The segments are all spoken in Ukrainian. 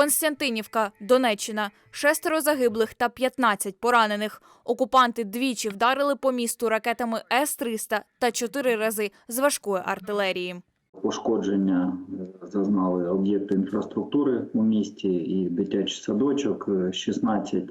Константинівка, Донеччина. Шестеро загиблих та 15 поранених. Окупанти двічі вдарили по місту ракетами С-300 та чотири рази з важкої артилерії. Пошкодження е, зазнали об'єкти інфраструктури у місті і дитячий садочок, е, 16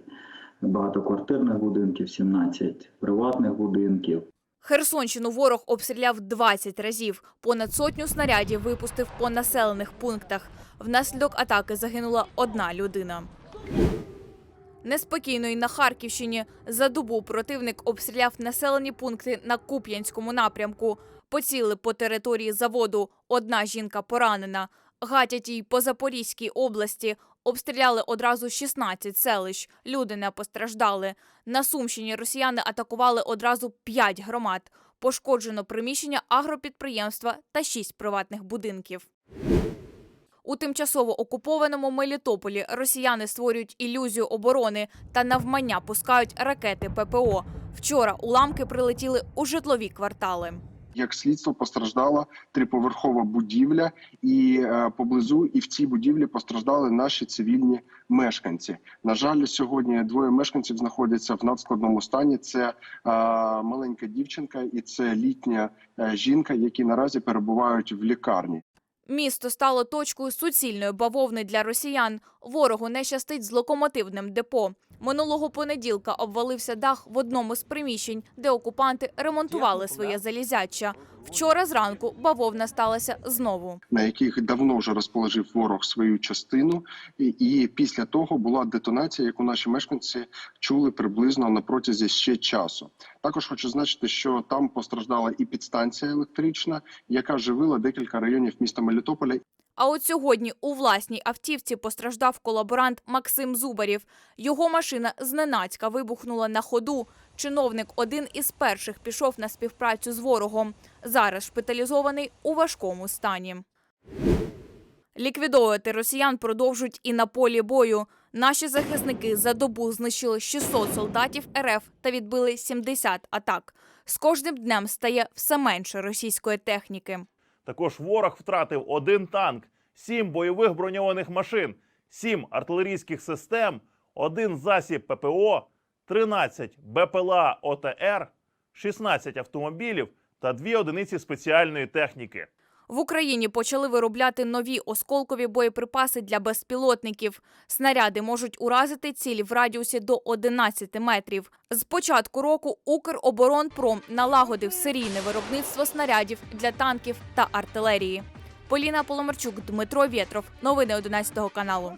багатоквартирних будинків, 17 приватних будинків. Херсонщину ворог обстріляв 20 разів. Понад сотню снарядів випустив по населених пунктах. Внаслідок атаки загинула одна людина. Неспокійно й на Харківщині за добу противник обстріляв населені пункти на Куп'янському напрямку. Поціли по території заводу. Одна жінка поранена. Гатять їй по Запорізькій області. Обстріляли одразу 16 селищ. Люди не постраждали. На Сумщині росіяни атакували одразу 5 громад. Пошкоджено приміщення агропідприємства та 6 приватних будинків. У тимчасово окупованому Мелітополі росіяни створюють ілюзію оборони та навмання пускають ракети ППО. Вчора уламки прилетіли у житлові квартали. Як слідство постраждала триповерхова будівля, і е, поблизу і в цій будівлі постраждали наші цивільні мешканці. На жаль, сьогодні двоє мешканців знаходяться в надскладному стані. Це е, маленька дівчинка і це літня е, жінка, які наразі перебувають в лікарні. Місто стало точкою суцільної бавовни для росіян. Ворогу не щастить з локомотивним депо. Минулого понеділка обвалився дах в одному з приміщень, де окупанти ремонтували своє залізяча. Вчора зранку бавовна сталася знову. на яких давно вже розположив ворог свою частину, і, і після того була детонація, яку наші мешканці чули приблизно на протязі ще часу. Також хочу значити, що там постраждала і підстанція електрична, яка живила декілька районів міста Мелітополя. А от сьогодні у власній автівці постраждав колаборант Максим Зубарів. Його машина зненацька вибухнула на ходу. Чиновник один із перших пішов на співпрацю з ворогом. Зараз шпиталізований у важкому стані. Ліквідовувати росіян продовжують і на полі бою. Наші захисники за добу знищили 600 солдатів РФ та відбили 70 атак. З кожним днем стає все менше російської техніки. Також ворог втратив один танк, сім бойових броньованих машин, сім артилерійських систем, один засіб ППО, 13 БПЛА ОТР, 16 автомобілів та дві одиниці спеціальної техніки. В Україні почали виробляти нові осколкові боєприпаси для безпілотників. Снаряди можуть уразити цілі в радіусі до 11 метрів. З початку року Укроборонпром налагодив серійне виробництво снарядів для танків та артилерії. Поліна Поломарчук, Дмитро Вєтров. Новини 11 каналу.